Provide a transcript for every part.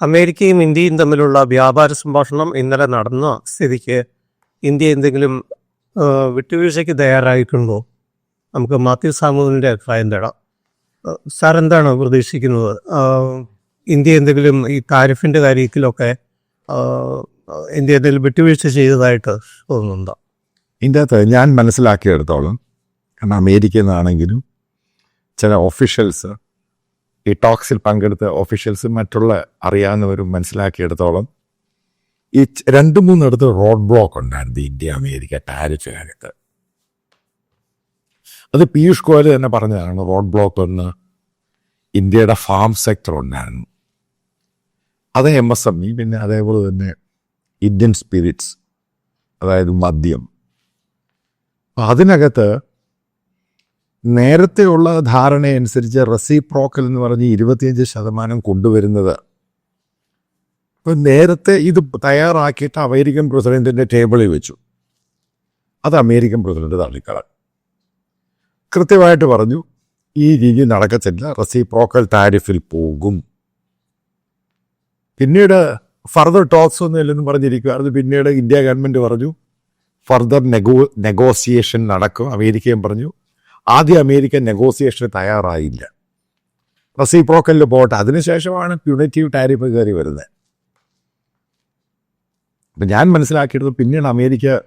അമേരിക്കയും ഇന്ത്യയും തമ്മിലുള്ള വ്യാപാര സംഭാഷണം ഇന്നലെ നടന്ന സ്ഥിതിക്ക് ഇന്ത്യ എന്തെങ്കിലും വിട്ടുവീഴ്ചയ്ക്ക് തയ്യാറായിട്ടുണ്ടോ? നമുക്ക് മാത്യു സാമുവിന്റെ അഭിപ്രായം തേടാം. സാർ എന്താണ് പ്രതീക്ഷിക്കുന്നത്? ഇന്ത്യ എന്തെങ്കിലും ഈ താരിഫിന്റെ കാര്യത്തിലൊക്കെ ഇന്ത്യ എന്തെങ്കിലും വിട്ടുവീഴ്ച ചെയ്തതായിട്ട് തോന്നുന്നുണ്ടോ? ഇതിന്റെ അകത്ത് ഞാൻ മനസ്സിലാക്കിയെടുത്തോളം കാരണം അമേരിക്കയിൽ നിന്നാണെങ്കിലും ചില ഒഫീഷ്യൽസ് ഈ ടോക്സിൽ പങ്കെടുത്ത ഒഫീഷ്യൽസും മറ്റുള്ള അറിയാവുന്നവരും മനസ്സിലാക്കിയെടുത്തോളം ഈ രണ്ട് മൂന്നിടത്ത് റോഡ് ബ്ലോക്ക് ഉണ്ടായിരുന്നു ഇന്ത്യ അമേരിക്ക ടാരിഫ് കാര്യത്ത് അത് പീയൂഷ് ഗോയൽ തന്നെ പറഞ്ഞതാണ് റോഡ് ബ്ലോക്ക് ഒന്ന് ഇന്ത്യയുടെ ഫാം സെക്ടർ ഉണ്ടായിരുന്നു. അത് എം എസ് എം ഇ പിന്നെ അതേപോലെ തന്നെ ഇന്ത്യൻ സ്പിരിറ്റ്സ് അതായത് മദ്യം. അതിനകത്ത് നേരത്തെയുള്ള ധാരണയനുസരിച്ച് റെസിപ്രോക്കൽ എന്ന് പറഞ്ഞ് ഇരുപത്തിയഞ്ച് ശതമാനം കൊണ്ടുവരുന്നത്. ഇപ്പം നേരത്തെ ഇത് തയ്യാറാക്കിയിട്ട് അമേരിക്കൻ പ്രസിഡന്റിന്റെ ടേബിളിൽ വെച്ചു. അത് അമേരിക്കൻ പ്രസിഡന്റ് തള്ളിക്കളഞ്ഞു. കൃത്യമായിട്ട് പറഞ്ഞു ഈ രീതി നടക്കത്തില്ല റെസിപ്രോക്കൽ താരിഫിൽ പോകും. പിന്നീട് ഫർദർ ടോക്സ് ഒന്നും ഇല്ലെന്ന് പറഞ്ഞിരിക്കുകയായിരുന്നു പിന്നീട് ഇന്ത്യ ഗവൺമെന്റ് പറഞ്ഞു ഫർദർ നെഗോ നെഗോസിയേഷൻ നടക്കും അമേരിക്കയും പറഞ്ഞു. ആദ്യം അമേരിക്ക നെഗോസിയേഷന് തയ്യാറായില്ല. റെസിപ്രോക്കലിൽ പോട്ടെ അതിനുശേഷമാണ് പ്യൂണിറ്റീവ് ടാരിഫ് കയറി വരുന്നത്. അപ്പം ഞാൻ മനസ്സിലാക്കിയത് പിന്നീട് അമേരിക്ക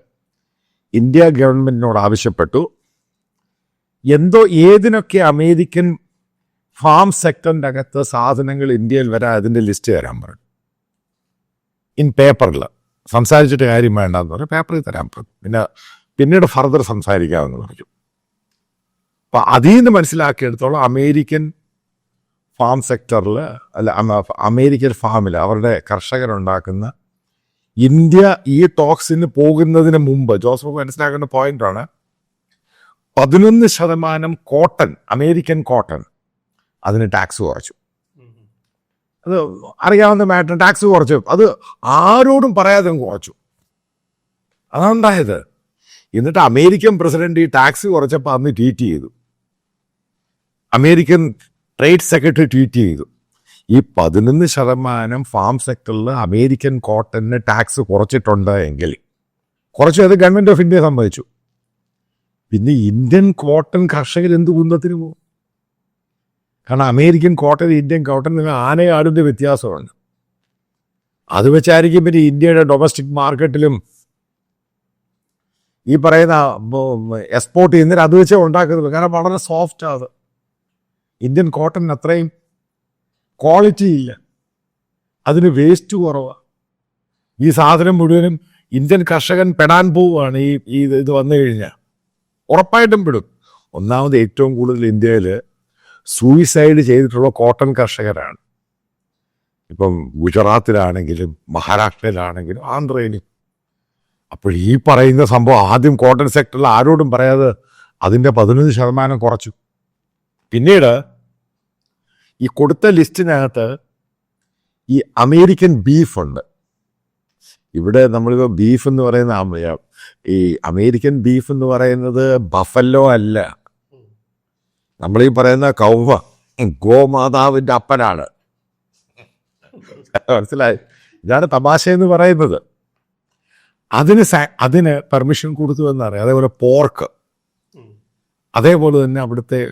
ഇന്ത്യ ഗവൺമെന്റിനോട് ആവശ്യപ്പെട്ടു. എന്തോ ഏതിനൊക്കെ അമേരിക്കൻ ഫാം സെക്ടറിന്റെ അകത്ത് സാധനങ്ങൾ ഇന്ത്യയിൽ വരാൻ അതിന്റെ ലിസ്റ്റ് തരാൻ പറഞ്ഞു. ഇൻ പേപ്പറിൽ സംസാരിച്ചിട്ട് കാര്യം വേണ്ടെന്ന് പറഞ്ഞു. പേപ്പറിൽ തരാൻ പറഞ്ഞു. പിന്നെ പിന്നീട് ഫർദർ സംസാരിക്കാമെന്ന് പറഞ്ഞു. അപ്പം അതിൽ നിന്ന് മനസ്സിലാക്കിയെടുത്തോളം അമേരിക്കൻ ഫാം സെക്ടറിൽ അല്ല അമ- അമേരിക്കൻ ഫാമിൽ അവരുടെ കർഷകരുണ്ടാക്കുന്ന ഇന്ത്യ ഈ ടോക്സിന് പോകുന്നതിന് മുമ്പ് ജോസഫ് മനസ്സിലാക്കേണ്ട പോയിന്റാണ് പതിനൊന്ന് ശതമാനം കോട്ടൺ അമേരിക്കൻ കോട്ടൺ അതിന് ടാക്സ് കുറച്ചു. അത് അറിയാവുന്ന മാറ്റം ടാക്സ് കുറച്ചു. അത് ആരോടും പറയാതെ കുറച്ചു. അതാണ് അതാണ്ടായത് എന്നിട്ട് അമേരിക്കൻ പ്രസിഡന്റ് ഈ ടാക്സ് കുറച്ചപ്പോൾ അന്ന് ട്വീറ്റ് ചെയ്തു. അമേരിക്കൻ ട്രേഡ് സെക്രട്ടറി ട്വീറ്റ് ചെയ്തു. ഈ പതിനൊന്ന് ശതമാനം ഫാം സെക്ടറിൽ അമേരിക്കൻ കോട്ടന് ടാക്സ് കുറച്ചിട്ടുണ്ട് എങ്കിൽ. കുറച്ച് അത് ഗവൺമെന്റ് ഓഫ് ഇന്ത്യ സമ്മതിച്ചു. പിന്നെ ഇന്ത്യൻ കോട്ടൺ കർഷകർ എന്ത് കുന്തത്തിന് പോകും? കാരണം അമേരിക്കൻ കോട്ടൺ ഇന്ത്യൻ കോട്ടൺ ആനയാടിന്റെ വ്യത്യാസമുണ്ട്. അത് വെച്ചായിരിക്കും പിന്നെ ഇന്ത്യയുടെ ഡൊമസ്റ്റിക് മാർക്കറ്റിലും ഈ പറയുന്ന എക്സ്പോർട്ട് ചെയ്യുന്നതിന് അത് വെച്ചേ ഉണ്ടാക്കുന്നത് കാരണം വളരെ സോഫ്റ്റ് അത്. ഇന്ത്യൻ കോട്ടൺ അത്രയും ക്വാളിറ്റി ഇല്ല. അതിന് വേസ്റ്റ് കുറവാണ് ഈ സാധനം മുഴുവനും ഇന്ത്യൻ കർഷകൻ പെടാൻ പോവുകയാണ് ഈ ഈ ഇത് ഇത് വന്നു കഴിഞ്ഞാൽ. ഉറപ്പായിട്ടും പെടും. ഒന്നാമത് ഏറ്റവും കൂടുതൽ ഇന്ത്യയിൽ സൂയിസൈഡ് ചെയ്തിട്ടുള്ള കോട്ടൺ കർഷകരാണ്. ഇപ്പം ഗുജറാത്തിലാണെങ്കിലും മഹാരാഷ്ട്രയിലാണെങ്കിലും ആന്ധ്രയിലും. അപ്പോൾ ഈ പറയുന്ന സംഭവം ആദ്യം കോട്ടൺ സെക്ടറിൽ ആരോടും പറയാതെ അതിന്റെ പതിനൊന്ന് ശതമാനം കുറച്ചു. പിന്നീട് ഈ കൊടുത്ത ലിസ്റ്റിനകത്ത് ഈ അമേരിക്കൻ ബീഫുണ്ട് ഇവിടെ നമ്മളിപ്പോൾ ബീഫ് എന്ന് പറയുന്ന ഈ അമേരിക്കൻ ബീഫ് എന്ന് പറയുന്നത് ബഫല്ലോ അല്ല. നമ്മൾ ഈ പറയുന്ന കൗവ ഗോമാതാവിന്റെ അപ്പനാണ്. മനസ്സിലായി? ഇതാണ് തമാശ എന്ന് പറയുന്നത്. അതിന് അതിന് പെർമിഷൻ കൊടുത്തു എന്നറിയാം. അതേപോലെ പോർക്ക് അതേപോലെ തന്നെ അവിടുത്തെ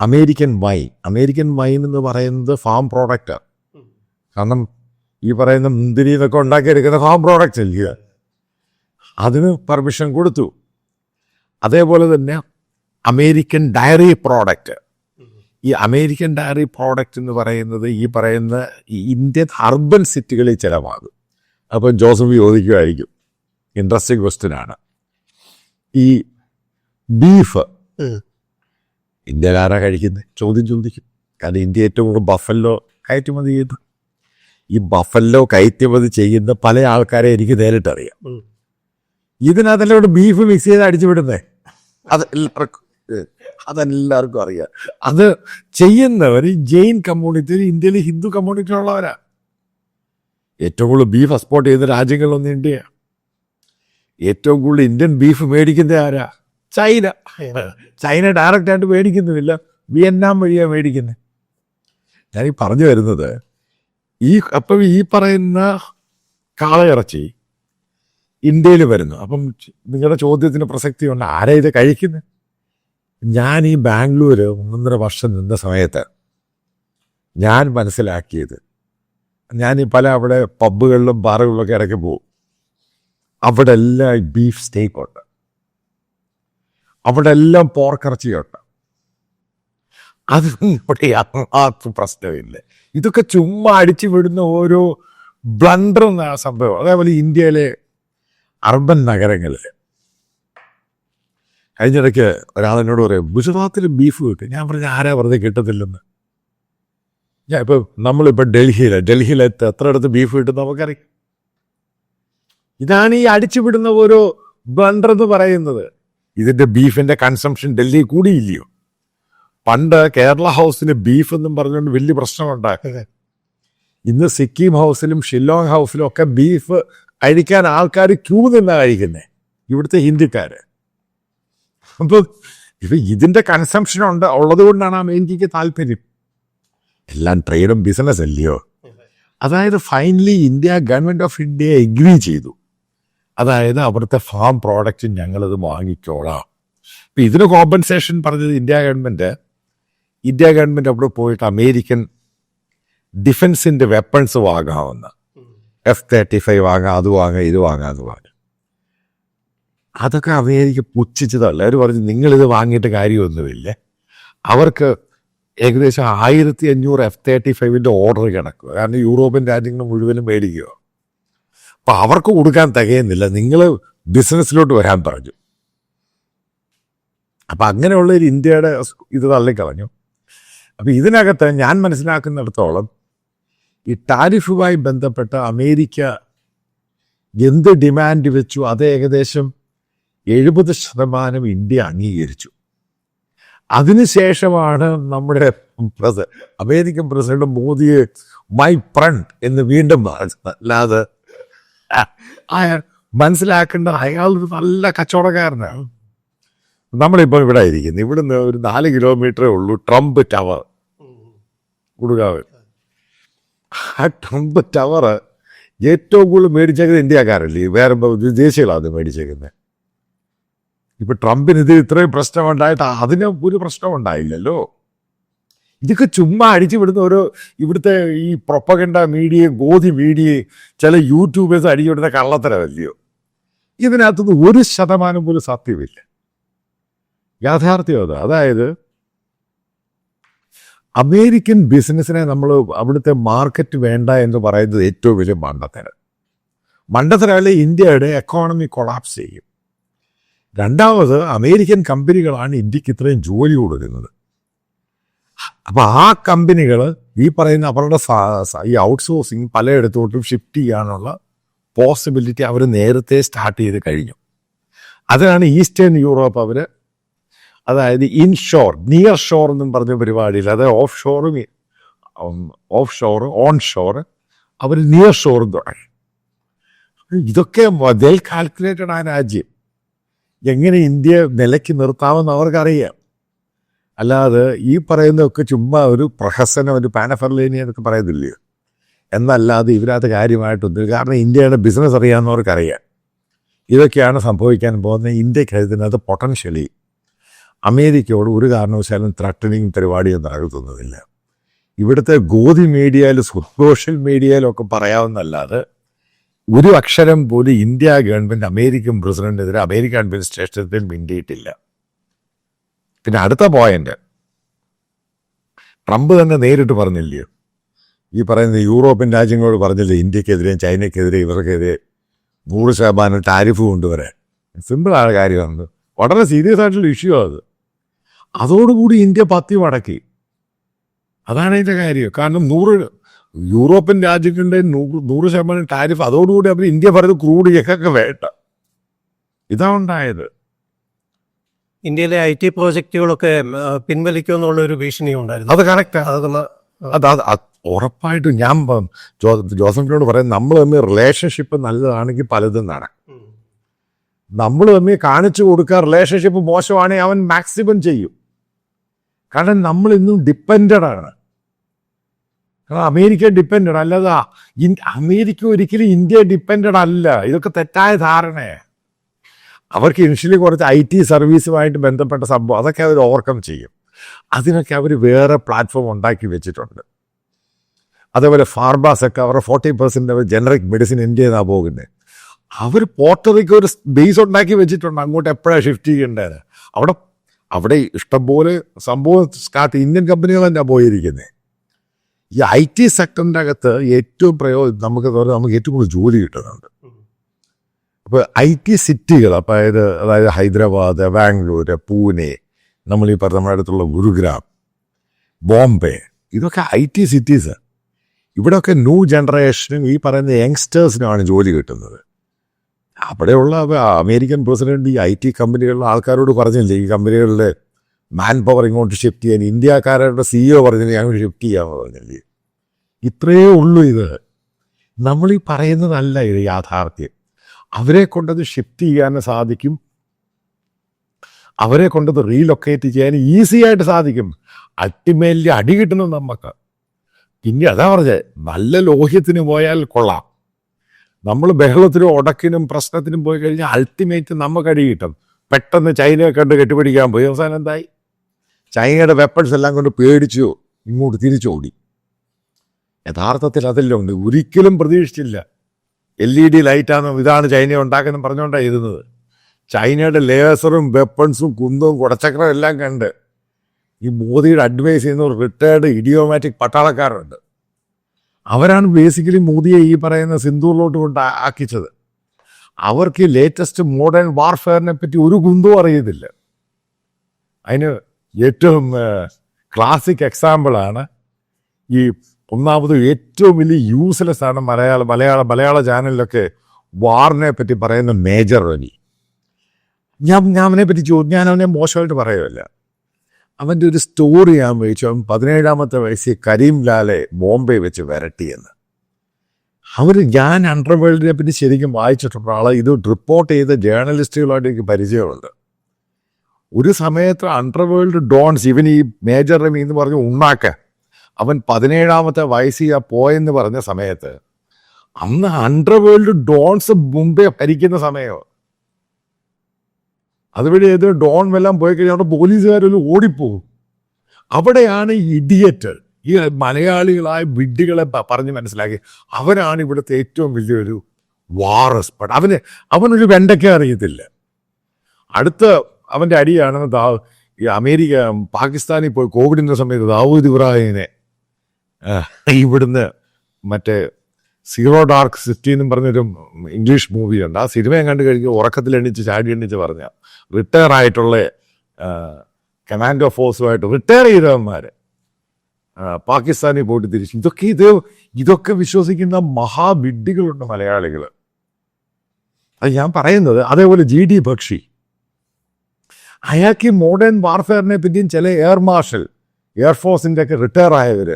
അമേരിക്കൻ വൈൻ അമേരിക്കൻ വൈൻ എന്ന് പറയുന്നത് ഫാം പ്രോഡക്റ്റ് കാരണം ഈ പറയുന്ന മുന്തിരി ഇതൊക്കെ ഉണ്ടാക്കിയെടുക്കുന്ന ഫാം പ്രോഡക്റ്റ് അല്ലേ അതിന് പെർമിഷൻ കൊടുത്തു. അതേപോലെ തന്നെ അമേരിക്കൻ ഡയറി പ്രോഡക്റ്റ് ഈ അമേരിക്കൻ ഡയറി പ്രോഡക്റ്റ് എന്ന് പറയുന്നത് ഈ പറയുന്ന ഇന്ത്യൻ അർബൻ സിറ്റികളിൽ ചിലവാകും. അപ്പം ജോസഫ് ചോദിക്കുമായിരിക്കും ഇൻട്രസ്റ്റിംഗ് ക്വസ്റ്റ്യൻ ആണ്. ഈ ബീഫ്. ഇന്ത്യക്കാരാ കഴിക്കുന്നത് ചോദ്യം ചോദിക്കും. കാരണം ഇന്ത്യ ഏറ്റവും കൂടുതൽ ബഫല്ലോ കയറ്റുമതി ചെയ്യുന്നു. ഈ ബഫല്ലോ കയറ്റുമതി ചെയ്യുന്ന പല ആൾക്കാരെ എനിക്ക് നേരിട്ടറിയാം. ഇതിനകത്തല്ലോട് ഇതിനകത്തെല്ലാം ബീഫ് മിക്സ് ചെയ്ത് അടിച്ചു വിടുന്നേ? അതെല്ലാവർക്കും അതെല്ലാവർക്കും അറിയാം. അത് ചെയ്യുന്നവർ ജെയിൻ കമ്മ്യൂണിറ്റി ഇന്ത്യയിൽ ഹിന്ദു കമ്മ്യൂണിറ്റി ഉള്ളവരാ. ഏറ്റവും കൂടുതൽ ബീഫ് എക്സ്പോർട്ട് ചെയ്യുന്ന രാജ്യങ്ങളൊന്നും ഇന്ത്യയാണ് ഏറ്റവും കൂടുതൽ ഇന്ത്യൻ ബീഫ് മേടിക്കുന്ന ആരാ? ചൈന. ചൈന ഡയറക്റ്റ് ആയിട്ട് മേടിക്കുന്നുമില്ല വിയറ്റ്നാം വഴിയാണ് മേടിക്കുന്നത് ഞാൻ ഈ പറഞ്ഞു വരുന്നത് ഈ അപ്പം ഈ പറയുന്ന കാളയിറച്ചി ഇന്ത്യയിൽ വരുന്നു. അപ്പം നിങ്ങളുടെ ചോദ്യത്തിന് പ്രസക്തി ഉണ്ട്. ആരാ ഇത് കഴിക്കുന്നത് ഞാൻ ഈ ബാംഗ്ലൂര് ഒന്നൊന്നര വർഷം നിന്ന സമയത്ത് ഞാൻ മനസ്സിലാക്കിയത് ഞാൻ ഈ പല അവിടെ പബ്ബുകളിലും ബാറുകളിലൊക്കെ ഇറക്കി പോകും അവിടെ എല്ലാം ബീഫ് സ്റ്റേക്ക് ഉണ്ട്. അവിടെ എല്ലാം പോർക്കിറച്ചിയുണ്ട് അത് ഇവിടെ ആർക്കും പ്രശ്നമില്ല ഇതൊക്കെ ചുമ്മാ അടിച്ചു വിടുന്ന ഓരോ ബ്ലണ്ടർ എന്ന സംഭവം. അതേപോലെ ഇന്ത്യയിലെ അർബൻ നഗരങ്ങളിൽ കഴിഞ്ഞിടയ്ക്ക് ഒരാളെന്നോട് പറയും ഗുജറാത്തിൽ ബീഫ് കിട്ടും ഞാൻ പറഞ്ഞ ആരാ വെറുതെ കിട്ടത്തില്ലെന്ന്? ഞാൻ ഇപ്പം നമ്മളിപ്പോൾ ഡൽഹിയിലെ. ഡൽഹിയിലെ എത്ര അടുത്ത് ബീഫ് കിട്ടും നമുക്കറിയാം. ഇതാണ് ഈ അടിച്ചുവിടുന്ന ഓരോ ബ്ലണ്ടർ എന്ന് പറയുന്നത്. ഇതിന്റെ ബീഫിന്റെ കൺസംഷൻ ഡൽഹി കൂടിയില്ലയോ? പണ്ട് കേരള ഹൗസിൽ ബീഫ് എന്നും പറഞ്ഞുകൊണ്ട് വലിയ പ്രശ്നമുണ്ടാക്കുക ഇന്ന് സിക്കിം ഹൗസിലും ഷില്ലോങ് ഹൗസിലും ഒക്കെ ബീഫ് കഴിക്കാൻ ആൾക്കാർ ക്യൂ നിന്നാ കഴിക്കുന്നത് ഇവിടുത്തെ ഹിന്ദിക്കാർ അപ്പൊ ഇപ്പൊ ഇതിന്റെ കൺസംഷൻ ഉണ്ട് ഉള്ളത് കൊണ്ടാണ് അമേരിക്കയ്ക്ക് താല്പര്യം. എല്ലാം ട്രേഡും ബിസിനസ് അല്ലയോ? അതായത് finally India government of India agree ചെയ്തു. അതായത് അവിടുത്തെ ഫാം പ്രോഡക്റ്റ് ഞങ്ങളത് വാങ്ങിക്കോളാം. അപ്പം ഇതിന് കോമ്പൻസേഷൻ പറഞ്ഞത് ഇന്ത്യ ഗവൺമെന്റ് ഇന്ത്യ ഗവൺമെന്റ് അവിടെ പോയിട്ട് അമേരിക്കൻ ഡിഫൻസിന്റെ വെപ്പൺസ് വാങ്ങാവുന്ന. എഫ് തേർട്ടി ഫൈവ് വാങ്ങാം അത് വാങ്ങാം ഇത് വാങ്ങാം അത് വാങ്ങാം. അതൊക്കെ അമേരിക്ക പുച്ഛിച്ചതല്ല. അവർ പറഞ്ഞു നിങ്ങളിത് വാങ്ങിയിട്ട് കാര്യമൊന്നുമില്ല. അവർക്ക് ഏകദേശം ആയിരത്തി അഞ്ഞൂറ് എഫ് തേർട്ടി ഫൈവിന്റെ ഓർഡർ കിടക്കുക കാരണം യൂറോപ്യൻ രാജ്യങ്ങൾ മുഴുവനും മേടിക്കുക അപ്പം അവർക്ക് കൊടുക്കാൻ തികയുന്നില്ല. നിങ്ങൾ ബിസിനസ്സിലോട്ട് വരാൻ പറഞ്ഞു. അപ്പം അങ്ങനെയുള്ള ഒരു ഇന്ത്യയുടെ ഇത് തള്ളിക്കളഞ്ഞു. അപ്പം ഇതിനകത്ത് ഞാൻ മനസ്സിലാക്കുന്നിടത്തോളം ഈ ടാരിഫുമായി ബന്ധപ്പെട്ട അമേരിക്ക എന്ത് ഡിമാൻഡ് വെച്ചു അത് ഏകദേശം എഴുപത് ശതമാനം ഇന്ത്യ അംഗീകരിച്ചു. അതിനുശേഷമാണ് നമ്മുടെ അമേരിക്കൻ പ്രസിഡന്റ് മോദിയെ മൈ ഫ്രണ്ട് എന്ന് വീണ്ടും പറഞ്ഞത്. അല്ലാതെ മനസ്സിലാക്കേണ്ട അയാൾ ഒരു നല്ല കച്ചവടക്കാരനാണ് നമ്മളിപ്പോൾ ഇവിടെ ഇരിക്കുന്നു. ഇവിടുന്ന് ഒരു നാല് കിലോമീറ്ററേ ഉള്ളൂ ട്രംപ് ടവർ. ഗുഡ്ഗാവ്. ആ ട്രംപ് ടവർ ഏറ്റവും കൂടുതൽ മേടിച്ചേക്കുന്നത് ഇന്ത്യക്കാരല്ലേ? വേറെ വിദേശികളാണ് മേടിച്ചേക്കുന്നത് ഇപ്പൊ ട്രംപിന് ഇത് ഇത്രയും പ്രശ്നമുണ്ടായിട്ട് അതിന് ഒരു പ്രശ്നം ഉണ്ടായില്ലല്ലോ ഇതൊക്കെ ചുമ്മാ അടിച്ചു വിടുന്ന ഓരോ ഇവിടുത്തെ ഈ പ്രൊപ്പഗണ്ട മീഡിയയും ഗോതി മീഡിയയും ചില യൂട്യൂബേഴ്സ് അടിച്ചു വിടുന്ന കള്ളത്തരമല്ലയോ? ഇതിനകത്തുനിന്ന് ഒരു ശതമാനം പോലും സത്യമില്ല. യാഥാർത്ഥ്യം അത്. അതായത് അമേരിക്കൻ ബിസിനസ്സിനെ നമ്മൾ അവിടുത്തെ മാർക്കറ്റ് വേണ്ട എന്ന് പറയുന്നത് ഏറ്റവും വലിയ മണ്ടത്തരം. മണ്ടത്തരമല്ല ഇന്ത്യയുടെ എക്കോണമി കൊളാപ്സ് ചെയ്യും. രണ്ടാമത് അമേരിക്കൻ കമ്പനികളാണ് ഇന്ത്യയ്ക്ക് ഇത്രയും ജോലി കൊടുക്കുന്നത്. അപ്പൊ ആ കമ്പനികൾ ഈ പറയുന്ന അവരുടെ ഈ ഔട്ട്സോഴ്സിങ് പലയിടത്തോട്ടും ഷിഫ്റ്റ് ചെയ്യാനുള്ള പോസിബിലിറ്റി അവർ നേരത്തെ സ്റ്റാർട്ട് ചെയ്ത് കഴിഞ്ഞു. അതിനാണ് ഈസ്റ്റേൺ യൂറോപ്പ് അവർ അതായത് ഇൻഷോർ നിയർ ഷോർ എന്നും പറഞ്ഞ പരിപാടിയിൽ അതായത് ഓഫ് ഷോറും ഓഫ് ഷോർ ഓൺ ഷോർ അവർ നിയർ ഷോറും തുടങ്ങി. ഇതൊക്കെ വെൽ കാൽക്കുലേറ്റഡ് ആ രാജ്യം. എങ്ങനെ ഇന്ത്യ നിലയ്ക്ക് നിർത്താമെന്ന് അവർക്കറിയാം. അല്ലാതെ ഈ പറയുന്നതൊക്കെ ചുമ്മാ ഒരു പ്രഹസനം ഒരു പാനഫർലേനി എന്നൊക്കെ പറയുന്നില്ലയോ എന്നല്ലാതെ ഇവരാത്ത കാര്യമായിട്ടൊന്നും കാരണം ഇന്ത്യയുടെ ബിസിനസ് അറിയാവുന്നവർക്കറിയാം. ഇതൊക്കെയാണ് സംഭവിക്കാൻ പോകുന്നത്. ഇന്ത്യയ്ക്ക് ഇതിനകത്ത് പൊട്ടൻഷ്യലി അമേരിക്കയോട് ഒരു കാരണവശാലും ത്രട്ടനിങ് പരിപാടിയൊന്നും നടത്തുന്നതില്ല ഇവിടുത്തെ ഗോതി മീഡിയയിൽ സോഷ്യൽ മീഡിയയിലൊക്കെ പറയാവുന്നല്ലാതെ ഒരു അക്ഷരം പോലും ഇന്ത്യ ഗവൺമെന്റ് അമേരിക്കൻ പ്രസിഡന്റിനെതിരെ അമേരിക്കൻ അഡ്മിനിസ്ട്രേഷനിൽ മിണ്ടിയിട്ടില്ല. പിന്നെ അടുത്ത പോയിന്റ് ട്രംപ് തന്നെ നേരിട്ട് പറഞ്ഞില്ലയോ ഈ പറയുന്ന യൂറോപ്യൻ രാജ്യങ്ങളോട് പറഞ്ഞില്ലേ? ഇന്ത്യക്കെതിരെയും ചൈനയ്ക്കെതിരെ ഇവർക്കെതിരെ നൂറ് ശതമാനം ടാരിഫ് കൊണ്ടുവരാൻ. സിമ്പിളാണ് കാര്യമാണ്. വളരെ സീരിയസ് ആയിട്ടുള്ള ഇഷ്യൂ അത്. അതോടുകൂടി ഇന്ത്യ പത്തി മടക്കി അതാണ് അതിന്റെ കാര്യം. കാരണം നൂറ് യൂറോപ്യൻ രാജ്യങ്ങളുടെ നൂറ് നൂറ് ശതമാനം ടാരിഫ് അതോടുകൂടി അവർ ഇന്ത്യ പറയുന്നത് ക്രൂഡ് ഒക്കെ വേണ്ട. ഇതാ ഉണ്ടായത്. ഇന്ത്യയിലെ ഐ ടി പ്രോജക്റ്റുകളൊക്കെ ആ, പിൻവലിക്കുമെന്നുള്ള ഒരു ഭീഷണി ഉണ്ടായിരുന്നു. അത് കറക്റ്റ് അതൊക്കെ ന- അത് ഉറപ്പായിട്ടും ഞാൻ ജോസഫിനോട് പറയാം നമ്മൾ തമ്മിൽ റിലേഷൻഷിപ്പ് നല്ലതാണെങ്കിൽ പലതും നടക്കും നമ്മൾ തമ്മിൽ കാണിച്ചു കൊടുക്കുക റിലേഷൻഷിപ്പ് മോശമാണെങ്കിൽ അവൻ മാക്സിമം ചെയ്യും. കാരണം നമ്മൾ ഇന്നും ഡിപ്പെൻഡഡ് ആണ്. കാരണം അമേരിക്ക ഡിപ്പെൻഡഡ് അല്ലാതെ അമേരിക്ക ഒരിക്കലും ഇന്ത്യ ഡിപ്പെൻഡഡ് അല്ല. ഇതൊക്കെ തെറ്റായ ധാരണയാണ് അവർക്ക് ഇനിഷ്യലി കുറച്ച് ഐ ടി സർവീസുമായിട്ട് ബന്ധപ്പെട്ട സംഭവം അതൊക്കെ അവർ ഓവർകം ചെയ്യും. അതിനൊക്കെ അവർ വേറെ പ്ലാറ്റ്ഫോം ഉണ്ടാക്കി വെച്ചിട്ടുണ്ട്. അതേപോലെ ഫാർമാസൊക്കെ അവരുടെ ഫോർട്ടി പെർസെന്റ് ജനറിക് മെഡിസിൻ ഇന്ത്യയിൽ നിന്നാണ് പോകുന്നത് അവർ പോർട്ടറിക്ക് ഒരു ബേസ് ഉണ്ടാക്കി വെച്ചിട്ടുണ്ട്. അങ്ങോട്ട് എപ്പോഴാണ് ഷിഫ്റ്റ് ചെയ്യേണ്ടത് അവിടെ അവിടെ ഇഷ്ടംപോലെ സംഭവം സ്റ്റാർട്ട് ഇന്ത്യൻ കമ്പനികൾ തന്നെ പോയിരിക്കുന്നത് ഈ ഐ ടി സെക്ടറിന്റെ അകത്ത് ഏറ്റവും പ്രയോജനം നമുക്ക് നമുക്ക് ഏറ്റവും കൂടുതൽ ജോലി കിട്ടുന്നുണ്ട്. അപ്പോൾ ഐ ടി സിറ്റികൾ അതായത് അതായത് ഹൈദരാബാദ് ബാംഗ്ലൂർ പൂനെ നമ്മൾ ഈ പറഞ്ഞ നമ്മുടെ അടുത്തുള്ള ഗുരുഗ്രാം ബോംബെ ഇതൊക്കെ ഐ ടി സിറ്റീസ്. ഇവിടെയൊക്കെ ന്യൂ ജനറേഷനും ഈ പറയുന്ന യങ്സ്റ്റേഴ്സിനുമാണ് ജോലി കിട്ടുന്നത്. അവിടെയുള്ള അമേരിക്കൻ പ്രസിഡന്റ് ഈ ഐ ടി കമ്പനികളിലെ ആൾക്കാരോട് പറഞ്ഞില്ലേ ഈ കമ്പനികളിലെ മാൻ പവർ ഇങ്ങോട്ട് ഷിഫ്റ്റ് ചെയ്യാൻ ഇന്ത്യക്കാരുടെ സിഇഒ പറഞ്ഞു ഞങ്ങൾ ഷിഫ്റ്റ് ചെയ്യാമെന്ന് പറഞ്ഞില്ലേ. ഇത്രയേ ഉള്ളൂ ഇത്. നമ്മൾ ഈ പറയുന്നതല്ല ഇത് യാഥാർത്ഥ്യം. അവരെ കൊണ്ടത് ഷിഫ്റ്റ് ചെയ്യാൻ സാധിക്കും. അവരെ കൊണ്ടത് റീലൊക്കേറ്റ് ചെയ്യാൻ ഈസി ആയിട്ട് സാധിക്കും. അൾട്ടിമേറ്റ്ലി അടി കിട്ടുന്നത് നമുക്ക് പിന്നെ അതാ പറഞ്ഞത് നല്ല ലോഹ്യത്തിന് പോയാൽ കൊള്ളാം. നമ്മൾ ബഹളത്തിനും ഉടക്കിനും പ്രശ്നത്തിനും പോയി കഴിഞ്ഞാൽ അൾട്ടിമേറ്റ് നമുക്ക് അടി കിട്ടും. പെട്ടെന്ന് ചൈനയെ കണ്ട് കെട്ടിപ്പിടിക്കാൻ പോയി. അവസാനം എന്തായി? ചൈനയുടെ വെപ്പൺസ് എല്ലാം കൊണ്ട് പേടിച്ചു. ഇങ്ങോട്ട് തിരിച്ചോടി. യഥാർത്ഥത്തിൽ അതെല്ലാം ഉണ്ട് ഒരിക്കലും പ്രതീക്ഷിച്ചില്ല. എൽ ഇ ഡി ലൈറ്റാണ്? ഇതാണ് ചൈന ഉണ്ടാക്കുന്ന പറഞ്ഞുകൊണ്ടാണ് ഇരുന്നത്. ചൈനയുടെ ലേസറും വെപ്പൺസും കുന്തവും കുടച്ചക്രവും എല്ലാം കണ്ട് ഈ മോദിയുടെ അഡ്വൈസ് ചെയ്യുന്ന ഒരു റിട്ടയർഡ് ഇഡിയോമാറ്റിക് പട്ടാളക്കാരുണ്ട്. അവരാണ് ബേസിക്കലി മോദിയെ ഈ പറയുന്ന സിന്ധൂറിലോട്ട് കൊണ്ട് ആക്കിച്ചത്. അവർക്ക് ലേറ്റസ്റ്റ് മോഡേൺ വാർഫെയറിനെ പറ്റി ഒരു കുന്തവും അറിയത്തില്ല. അതിന് ഏറ്റവും ക്ലാസിക് എക്സാമ്പിളാണ് ഈ ഒന്നാമത് ഏറ്റവും വലിയ യൂസ്ലെസ് ആണ് മലയാള മലയാള മലയാള ചാനലിലൊക്കെ വാറിനെ പറ്റി പറയുന്ന മേജർ റവി. ഞാൻ ഞാൻ അവനെ പറ്റി ചോദിച്ചു ഞാൻ അവനെ മോശമായിട്ട് പറയുമല്ല അവന്റെ ഒരു സ്റ്റോറി ഞാൻ വായിച്ചു. അവൻ പതിനേഴാമത്തെ വയസ്സിൽ കരീം ലാലെ ബോംബെ വെച്ച് വരട്ടിയെന്ന്. അവർ ഞാൻ അണ്ടർവേൾഡിനെ പറ്റി ശരിക്കും വായിച്ചിട്ടുള്ള ആളെ. ഇത് റിപ്പോർട്ട് ചെയ്ത ജേർണലിസ്റ്റുകളായിട്ട് എനിക്ക് പരിചയമുണ്ട്. ഒരു സമയത്ത് അണ്ടർവേൾഡ് ഡോൺസ് ഇവൻ ഈ മേജർ റമി എന്ന് പറഞ്ഞ് ഉണ്ണാക്ക അവൻ പതിനേഴാമത്തെ വയസ്സിൽ ആ പോയെന്ന് പറഞ്ഞ സമയത്ത് അന്ന് അണ്ടർവേൾഡ് ഡോൺസ് മുമ്പേ ഭരിക്കുന്ന സമയമോ? അതുവഴി ഏത് ഡോൺ എല്ലാം പോയി കഴിഞ്ഞാൽ അവിടെ പോലീസുകാരൊരു ഓടിപ്പോകും അവിടെയാണ് ഇഡിയറ്റ് ഈ മലയാളികളായ വിഡ്ഢികളെ പറഞ്ഞ് മനസ്സിലാക്കി. അവനാണ് ഇവിടുത്തെ ഏറ്റവും വലിയൊരു വാർ എക്സ്പെർട്ട് അവന് അവനൊരു വെണ്ടയ്ക്ക അറിയത്തില്ല. അടുത്ത അവന്റെ അടിയാണ് ദാ ഈ അമേരിക്ക പാകിസ്ഥാനിൽ പോയി കോവിഡിന്റെ സമയത്ത് ദാവൂദ് ഇബ്രാഹിമിനെ ഇവിടുന്ന് മറ്റേ സീറോ ഡാർക്ക് സിറ്റി എന്നും പറഞ്ഞൊരു ഇംഗ്ലീഷ് മൂവിയുണ്ട് ആ സിനിമ കണ്ടു കഴിഞ്ഞ് ഉറക്കത്തിൽ എണ്ണിച്ച് ചാടി എണ്ണിച്ച് പറഞ്ഞ റിട്ടയർ ആയിട്ടുള്ള കമാൻഡോ ഫോഴ്സുമായിട്ട് റിട്ടയർ ചെയ്തവന്മാർ പാകിസ്ഥാനിൽ പോയിട്ട് തിരിച്ചു. ഇതൊക്കെ ഇത് ഇതൊക്കെ വിശ്വസിക്കുന്ന മഹാവിഡ്ഢികളുണ്ട് മലയാളികൾ അത് ഞാൻ പറയുന്നത് അതേപോലെ ജി ഡി ബക്ഷി. അയാൾക്ക് മോഡേൺ വാർഫെയറിനെ പറ്റിയും ചില എയർ മാർഷൽ എയർഫോഴ്സിന്റെ ഒക്കെ റിട്ടയർ ആയവർ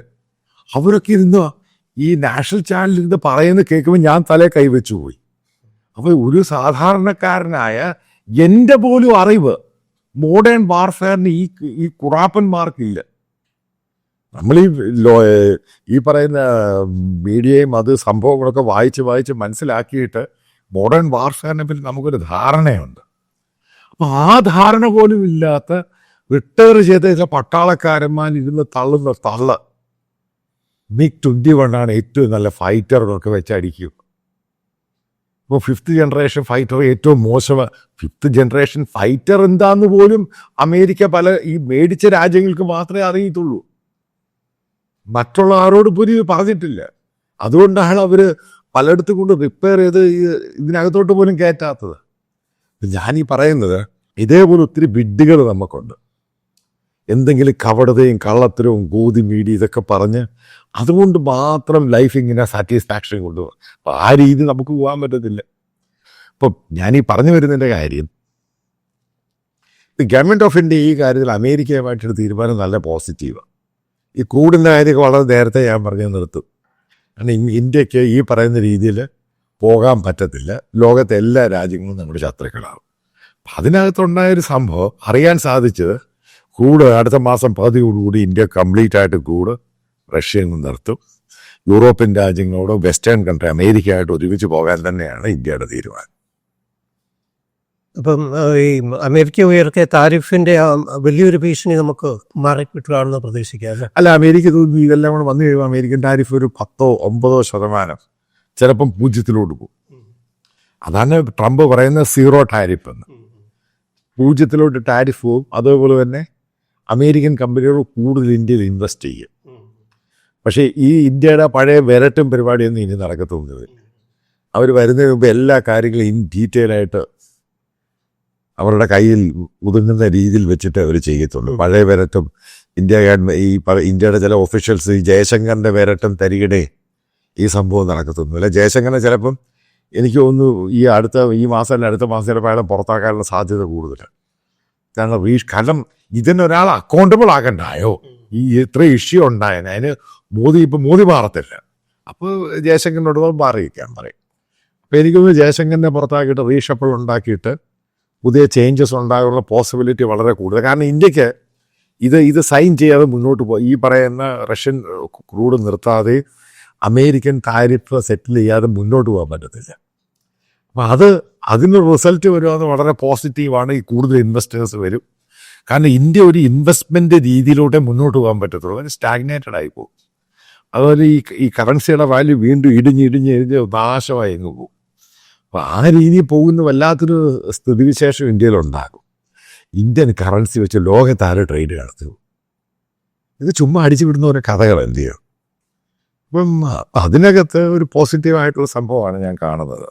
അവരൊക്കെ ഇരുന്ന് ഈ നാഷണൽ ചാനലിൽ ഇരുന്ന് പറയുന്നത് കേൾക്കുമ്പോൾ ഞാൻ തലേ കൈവച്ചു പോയി. അപ്പോൾ ഒരു സാധാരണക്കാരനായ എന്റെ പോലും അറിവ് മോഡേൺ വാർഫെയറിന് ഈ ഈ കുറാപ്പന്മാർക്കില്ല. നമ്മൾ ഈ ലോ ഈ പറയുന്ന മീഡിയയും അത് സംഭവങ്ങളൊക്കെ വായിച്ച് വായിച്ച് മനസ്സിലാക്കിയിട്ട് മോഡേൺ വാർഫെയറിനെ പറ്റി നമുക്കൊരു ധാരണയുണ്ട്. അപ്പോൾ ആ ധാരണ പോലും ഇല്ലാത്ത റിട്ടയർ ചെയ്ത ചില പട്ടാളക്കാരന്മാരിരുന്ന് തള്ളുന്ന തള്ള് മിഗ് ട്വന്റി വണ്ണാണ് ഏറ്റവും നല്ല ഫൈറ്റർ എന്നൊക്കെ വെച്ച് അടിക്കും ഇപ്പോൾ ഫിഫ്ത്ത് ജനറേഷൻ ഫൈറ്റർ ഏറ്റവും മോശം. ഫിഫ്ത്ത് ജനറേഷൻ ഫൈറ്റർ എന്താന്ന് പോലും അമേരിക്ക പല ഈ മേടിച്ച രാജ്യങ്ങൾക്ക് മാത്രമേ അറിയത്തുള്ളൂ. മറ്റുള്ള ആരോട് പോലും പറഞ്ഞിട്ടില്ല. അതുകൊണ്ടാണ് അവർ പലയിടത്തും കൊണ്ട് റിപ്പയർ ചെയ്ത് ഇതിനകത്തോട്ട് പോലും കയറ്റാത്തത്. ഞാൻ ഈ പറയുന്നത് ഇതേപോലെ ഒത്തിരി ബിഡ്ഡുകൾ നമുക്കുണ്ട് എന്തെങ്കിലും കവടതയും കള്ളത്തരവും ഗോതി മീഡി ഇതൊക്കെ പറഞ്ഞ് അതുകൊണ്ട് മാത്രം ലൈഫ് ഇങ്ങനെ സാറ്റിസ്ഫാക്ഷൻ കൊണ്ടുപോകും. അപ്പം ആ രീതി നമുക്ക് പോകാൻ പറ്റത്തില്ല. ഇപ്പം ഞാൻ ഈ പറഞ്ഞു വരുന്നതിന്റെ കാര്യം ഗവൺമെന്റ് ഓഫ് ഇന്ത്യ ഈ കാര്യത്തിൽ അമേരിക്കയുമായിട്ടൊരു തീരുമാനം നല്ല പോസിറ്റീവാണ് ഈ കൂടുന്ന കാര്യമൊക്കെ വളരെ നേരത്തെ ഞാൻ പറഞ്ഞു നിർത്തും. കാരണം ഇന്ത്യയ്ക്ക് ഈ പറയുന്ന രീതിയിൽ പോകാൻ പറ്റത്തില്ല. ലോകത്തെ എല്ലാ രാജ്യങ്ങളും നമ്മുടെ ശത്രുക്കളാവും. അപ്പം അതിനകത്തുണ്ടായൊരു സംഭവം അറിയാൻ സാധിച്ചത് ക്രൂഡ് അടുത്ത മാസം പകുതിയോടുകൂടി ഇന്ത്യ കംപ്ലീറ്റ് ആയിട്ട് കൂട് റഷ്യയിൽ നിന്ന് നിർത്തും. യൂറോപ്യൻ രാജ്യങ്ങളോട് വെസ്റ്റേൺ കൺട്രി അമേരിക്കയായിട്ട് ഒരുമിച്ച് പോകാൻ തന്നെയാണ് ഇന്ത്യയുടെ തീരുമാനം. അപ്പം ഈ അമേരിക്ക ഉയർത്തിയ താരിഫിന്റെ വലിയൊരു ഭീഷണി നമുക്ക് മാറിക്കിട്ടുകയാണെന്ന് പ്രതീക്ഷിക്കാം അല്ലേ? അമേരിക്ക ഇതെല്ലാം കൂടെ വന്നു കഴിയുമ്പോൾ അമേരിക്കൻ താരിഫ് ഒരു പത്തോ ഒമ്പതോ ശതമാനം ചിലപ്പം പൂജ്യത്തിലോട്ട് പോകും. അതാണ് ട്രംപ് പറയുന്ന സീറോ ടാരിഫ് എന്ന്. പൂജ്യത്തിലോട്ട് ടാരിഫ് പോവും. അതേപോലെ തന്നെ അമേരിക്കൻ കമ്പനികൾ കൂടുതൽ ഇന്ത്യയിൽ ഇൻവെസ്റ്റ് ചെയ്യും. പക്ഷേ ഈ ഇന്ത്യയുടെ പഴയ വിരട്ടും പരിപാടിയൊന്നും ഇനി നടക്കത്തൊന്നുമില്ല. അവർ വരുന്നതിന് മുമ്പ് എല്ലാ കാര്യങ്ങളും ഇൻ ഡീറ്റെയിൽ ആയിട്ട് അവരുടെ കയ്യിൽ ഒതുങ്ങുന്ന രീതിയിൽ വെച്ചിട്ട് അവർ ചെയ്യത്തുള്ളൂ. പഴയ വിരട്ടും ഇന്ത്യ ഗവൺമെന്റ് ഈ ഇന്ത്യയുടെ ചില ഒഫീഷ്യൽസ് ഈ ജയശങ്കറിന്റെ വിരട്ടും തരികിടെ ഈ സംഭവം നടക്കത്തൊന്നുമില്ല. ജയശങ്കറിനെ ചിലപ്പം എനിക്ക് തോന്നുന്നു ഈ അടുത്ത ഈ മാസം അല്ല അടുത്ത മാസം ചിലപ്പോൾ അയാളെ പുറത്താക്കാനുള്ള സാധ്യത കൂടുതലാണ്. കാരണം റീ കാരണം ഇതിനൊരാൾ അക്കൗണ്ടബിൾ ആകണ്ടായോ? ഈ ഇത്ര ഇഷ്യൂ ഉണ്ടായ അതിന് മോദി ഇപ്പം മോദി മാറത്തില്ല. അപ്പോൾ ജയശങ്കറിനോട് മാറിയിരിക്കാൻ പറയും. അപ്പോൾ എനിക്ക് തോന്നുന്നു ജയശങ്കറിനെ പുറത്താക്കിയിട്ട് റീഷപ്പിൾ ഉണ്ടാക്കിയിട്ട് പുതിയ ചേഞ്ചസ് ഉണ്ടാകാനുള്ള പോസിബിലിറ്റി വളരെ കൂടുതൽ. കാരണം ഇന്ത്യയ്ക്ക് ഇത് ഇത് സൈൻ ചെയ്യാതെ മുന്നോട്ട് പോകും ഈ പറയുന്ന റഷ്യൻ ക്രൂഡ് നിർത്താതെ അമേരിക്കൻ താരിഫ് സെറ്റിൽ ചെയ്യാതെ മുന്നോട്ട് പോകാൻ പറ്റത്തില്ല. അപ്പം അത് അതിന് റിസൾട്ട് വരുവാന്ന് വളരെ പോസിറ്റീവാണ് ഈ കൂടുതൽ ഇൻവെസ്റ്റേഴ്സ് വരും. കാരണം ഇന്ത്യ ഒരു ഇൻവെസ്റ്റ്മെന്റ് രീതിയിലൂടെ മുന്നോട്ട് പോകാൻ പറ്റത്തുള്ളൂ. അതിന് സ്റ്റാഗ്നേറ്റഡ് ആയി പോകും. അതുപോലെ ഈ ഈ കറൻസിയുടെ വാല്യൂ വീണ്ടും ഇടിഞ്ഞ് ഇടിഞ്ഞ് ഇടിഞ്ഞ് നാശമായി അങ്ങ് പോകും. അപ്പോൾ ആ രീതിയിൽ പോകുന്ന വല്ലാത്തൊരു സ്ഥിതിവിശേഷം ഇന്ത്യയിലുണ്ടാകും. ഇന്ത്യൻ കറൻസി വെച്ച് ലോകത്താരെ ട്രേഡ് നടത്തും ഇത് ചുമ്മാ അടിച്ചു വിടുന്ന ഒരു കഥകൾ എന്ത് ചെയ്യും അപ്പം അതിനകത്ത് ഒരു പോസിറ്റീവായിട്ടുള്ള സംഭവമാണ് ഞാൻ കാണുന്നത്.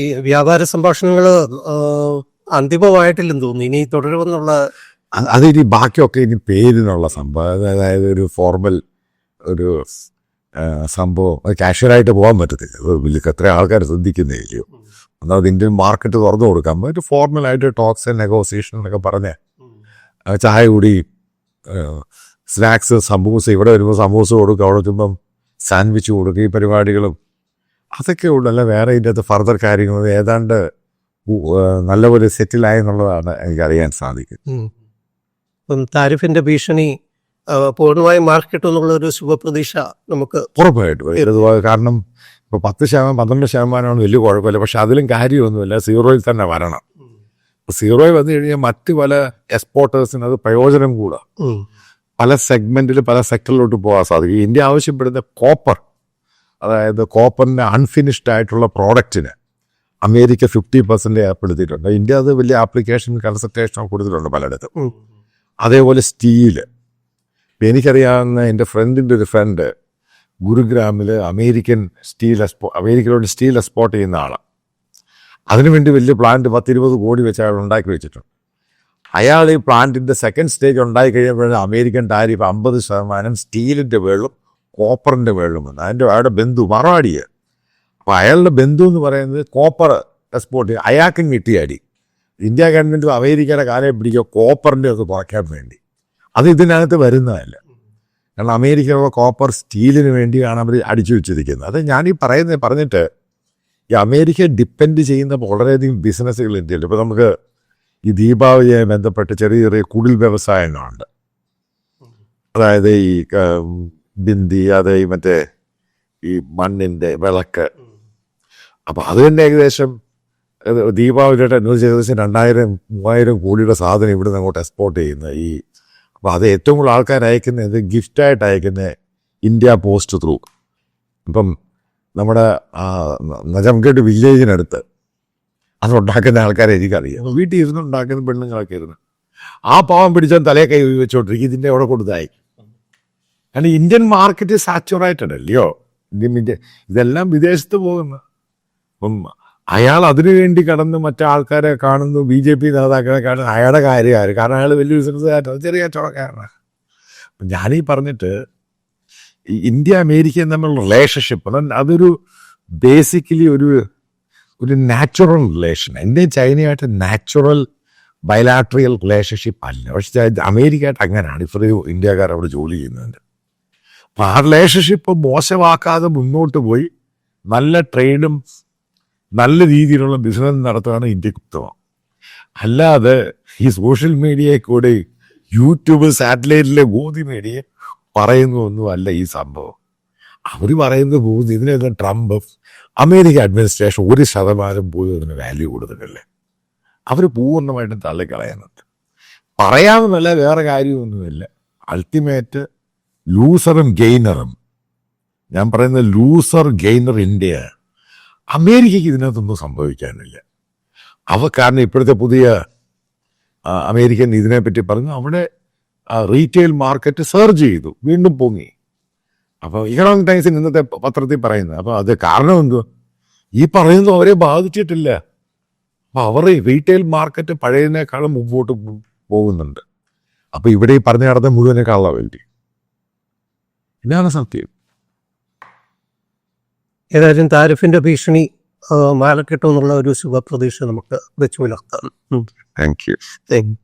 ഈ വ്യാപാര സംഭാഷണങ്ങൾ അന്തിമമായിട്ടില്ലെന്ന് തോന്നുന്നു. ഇനി തുടരുമെന്നുള്ള അതിനി ബാക്കിയൊക്കെ ഇനി പേരിനുള്ള സംഭവം. അതായത് ഒരു ഫോർമൽ ഒരു സംഭവം. അത് കാഷ്വലായിട്ട് പോകാൻ പറ്റത്തില്ല. എത്ര ആൾക്കാർ ശ്രദ്ധിക്കുന്നില്ലയോ ഒന്നാമത് ഇന്ത്യൻ മാർക്കറ്റ് തുറന്നു കൊടുക്കാൻ ഒരു ഫോർമലായിട്ട് ടോക്സ് ആൻഡ് നെഗോസിയേഷൻ എന്നൊക്കെ പറഞ്ഞ് ചായ കൂടി സ്നാക്സ് സമൂസ ഇവിടെ വരുമ്പോൾ സമൂസ കൊടുക്കുക അവിടെ വരുമ്പം സാൻഡ്വിച്ച് കൊടുക്കുക ഈ പരിപാടികളും. അതൊക്കെ ഉള്ളു അല്ല വേറെ ഇതിന്റെ അകത്ത് ഫർദർ കാര്യങ്ങൾ ഏതാണ്ട് നല്ലപോലെ സെറ്റിലായി എന്നുള്ളതാണ് എനിക്കറിയാൻ സാധിക്കും അപ്പം ഇപ്പം താരിഫിന്റെ ഭീഷണി പൂർണമായും മാർക്കിട്ടുന്നുള്ള ഒരു ശുഭപ്രതീക്ഷ നമുക്ക് ഉറപ്പായിട്ടും. കാരണം ഇപ്പോൾ പത്ത് ശതമാനം പന്ത്രണ്ട് ശതമാനമാണ് വലിയ കുഴപ്പമില്ല. പക്ഷെ അതിലും കാര്യമൊന്നുമില്ല. സീറോയിൽ തന്നെ വരണം. സീറോയിൽ വന്നു കഴിഞ്ഞാൽ മറ്റ് പല എക്സ്പോർട്ടേഴ്സിന് അത് പ്രയോജനം കൂടാ. പല സെഗ്മെന്റിൽ പല സെക്ടറിലോട്ട് പോകാൻ സാധിക്കും. ഇന്ത്യ ആവശ്യപ്പെടുന്ന കോപ്പർ അതായത് കോപ്പറിന്റെ അൺഫിനിഷ്ഡ് ആയിട്ടുള്ള പ്രോഡക്റ്റിന് അമേരിക്ക ഫിഫ്റ്റി പെർസെന്റ് ഏർപ്പെടുത്തിയിട്ടുണ്ട് ഇന്ത്യ അത് വലിയ ആപ്ലിക്കേഷൻ കൺസൾട്ടേഷൻ കൊടുത്തിട്ടുണ്ട് പലയിടത്തും. അതേപോലെ സ്റ്റീൽ. ഇപ്പം എനിക്കറിയാവുന്ന എന്റെ ഫ്രണ്ടിന്റെ ഒരു ഫ്രണ്ട് ഗുരുഗ്രാമിൽ അമേരിക്കൻ സ്റ്റീൽ എക്സ്പോ അമേരിക്കയിലോട്ട് സ്റ്റീൽ എക്സ്പോർട്ട് ചെയ്യുന്ന ആളാണ് അതിനുവേണ്ടി വലിയ പ്ലാന്റ് പത്തിരുപത് കോടി വെച്ച് അയാൾ ഉണ്ടാക്കി വെച്ചിട്ടുണ്ട്. അയാൾ ഈ പ്ലാന്റിന്റെ സെക്കൻഡ് സ്റ്റേജ് ഉണ്ടായി കഴിയുമ്പോഴാണ് അമേരിക്കൻ ടാരിഫ് അമ്പത് ശതമാനം സ്റ്റീലിന്റെ വേളും കോപ്പറിന്റെ വേളും വന്നു. അതിന്റെ അയാളുടെ ബന്ധു മറാടിയ അപ്പോൾ അയാളുടെ ബന്ധു എന്ന് പറയുന്നത് കോപ്പർ എക്സ്പോർട്ട് അയാൾക്കും കിട്ടിയ അടി. ഇന്ത്യ ഗവൺമെന്റും അമേരിക്കയുടെ കാലം പിടിക്കുക കോപ്പറിന്റെ ഒക്കെ കുറയ്ക്കാൻ വേണ്ടി. അത് ഇതിനകത്ത് വരുന്നതല്ല. കാരണം അമേരിക്കയിലുള്ള കോപ്പർ സ്റ്റീലിന് വേണ്ടിയാണ് അവർ അടിച്ചു വെച്ചിരിക്കുന്നത്. അത് ഞാൻ ഈ പറയുന്നത് പറഞ്ഞിട്ട് ഈ അമേരിക്ക ഡിപ്പെൻഡ് ചെയ്യുന്ന വളരെയധികം ബിസിനസ്സുകൾ ഇന്ത്യയിൽ ഇപ്പോൾ നമുക്ക് ഈ ദീപാവലിയായി ബന്ധപ്പെട്ട് ചെറിയ ചെറിയ കുടിൽ വ്യവസായങ്ങളുണ്ട്. അതായത് ഈ ബിന്ദി അത് മറ്റേ ഈ മണ്ണിന്റെ വിളക്ക്. അപ്പം അത് തന്നെ ഏകദേശം ദീപാവലിയുടെ അനുവദിച്ച് ഏകദേശം രണ്ടായിരം മൂവായിരം കോടിയുടെ സാധനം ഇവിടെ നിന്ന് അങ്ങോട്ട് എക്സ്പോർട്ട് ചെയ്യുന്നത് ഈ അപ്പോൾ അത് ഏറ്റവും കൂടുതൽ ആൾക്കാർ അയക്കുന്നത് ഗിഫ്റ്റായിട്ട് അയക്കുന്ന ഇന്ത്യ പോസ്റ്റ് ത്രൂ ഇപ്പം നമ്മുടെ നജംഗഡ് വില്ലേജിനടുത്ത് അത് ഉണ്ടാക്കുന്ന ആൾക്കാരെ എനിക്കറിയാം. വീട്ടിൽ ഇരുന്ന് ഉണ്ടാക്കുന്ന പെണ്ണുങ്ങളൊക്കെ ഇരുന്ന് ആ പാവം പിടിച്ചാൽ തലേ കൈ വെച്ചോണ്ടിരിക്കും. ഇതിന്റെ അവിടെ കൊടുത്തായി. കാരണം ഇന്ത്യൻ മാർക്കറ്റ് സാച്ചുറേറ്റഡ് അല്ലയോ ഇതെല്ലാം വിദേശത്ത് പോകുന്ന. അപ്പം അയാൾ അതിനു വേണ്ടി കടന്ന് മറ്റാൾക്കാരെ കാണുന്നു ബി ജെ പി നേതാക്കളെ കാണുന്നു അയാളുടെ കാര്യമാണ്. കാരണം അയാൾ വലിയ ബിസിനസ്സുകാരനാണ് ചെറിയ കച്ചവടക്കാരനാണ്. ഞാനീ പറഞ്ഞിട്ട് ഇന്ത്യ അമേരിക്കയും തമ്മിലുള്ള റിലേഷൻഷിപ്പ് അതൊരു ബേസിക്കലി ഒരു ഒരു നാച്ചുറൽ റിലേഷൻ ഇന്ത്യയും ചൈനയായിട്ട് നാച്ചുറൽ ബയലാട്രിയൽ റിലേഷൻഷിപ്പ് അല്ല. പക്ഷേ അമേരിക്കയായിട്ട് അങ്ങനെയാണ്. ഇത്രയും ഇന്ത്യക്കാർ അവിടെ ജോലി ചെയ്യുന്നുണ്ട് അപ്പം ആ റിലേഷൻഷിപ്പ് മോശമാക്കാതെ മുന്നോട്ട് പോയി. നല്ല ട്രേഡും നല്ല രീതിയിലുള്ള ബിസിനസ് നടത്തുകയാണ് ഇന്ത്യയ്ക്ക് ഉത്തമം അല്ലാതെ ഈ സോഷ്യൽ മീഡിയയിൽ കൂടി യൂട്യൂബ് സാറ്റലൈറ്റിലെ ഗോതി മീഡിയ പറയുന്നതൊന്നും അല്ല ഈ സംഭവം. അവർ പറയുന്നത് പോകുന്നു ഇതിനെല്ലാം ട്രംപ് അമേരിക്ക അഡ്മിനിസ്ട്രേഷൻ ഒരു ശതമാനം പോലും ഇതിന് വാല്യൂ കൊടുത്തിട്ടില്ല. അവർ പൂർണമായിട്ടും തള്ളിക്കളയുന്നുണ്ട്. പറയാമെന്നല്ല വേറെ കാര്യമൊന്നുമില്ല. അൾട്ടിമേറ്റ് ലൂസറും ഗെയിനറും. ഞാൻ പറയുന്നത് ലൂസർ ഗെയിനർ ഇന്ത്യ. അമേരിക്കയ്ക്ക് ഇതിനകത്തൊന്നും സംഭവിക്കാനില്ല. അവ കാരണം ഇപ്പോഴത്തെ പുതിയ അമേരിക്കൻ ഇതിനെപ്പറ്റി പറഞ്ഞു അവിടെ റീറ്റെയിൽ മാർക്കറ്റ് സെർച്ച് ചെയ്തു വീണ്ടും പൊങ്ങി. അപ്പോൾ ഇക്കണോമിക് ടൈംസിൽ ഇന്നത്തെ പത്രത്തിൽ പറയുന്നത്. അപ്പോൾ അത് കാരണം എന്തോ ഈ പറയുന്നത് അവരെ ബാധിച്ചിട്ടില്ല. അപ്പോൾ അവർ റീറ്റെയിൽ മാർക്കറ്റ് പഴയതിനേക്കാളും മുമ്പോട്ട് പോകുന്നുണ്ട്. അപ്പോൾ ഇവിടെ ഈ പറഞ്ഞ നടന്ന മുഴുവനേക്കാളുള്ള വേണ്ടി ഇതാണ് സത്യം. ഏതായാലും താരിഫിന്റെ ഭീഷണി മാലക്കെട്ടോ എന്നുള്ള ഒരു ശുഭപ്രതീക്ഷ നമുക്ക് വെച്ചു പുലർത്താം. Thank you you.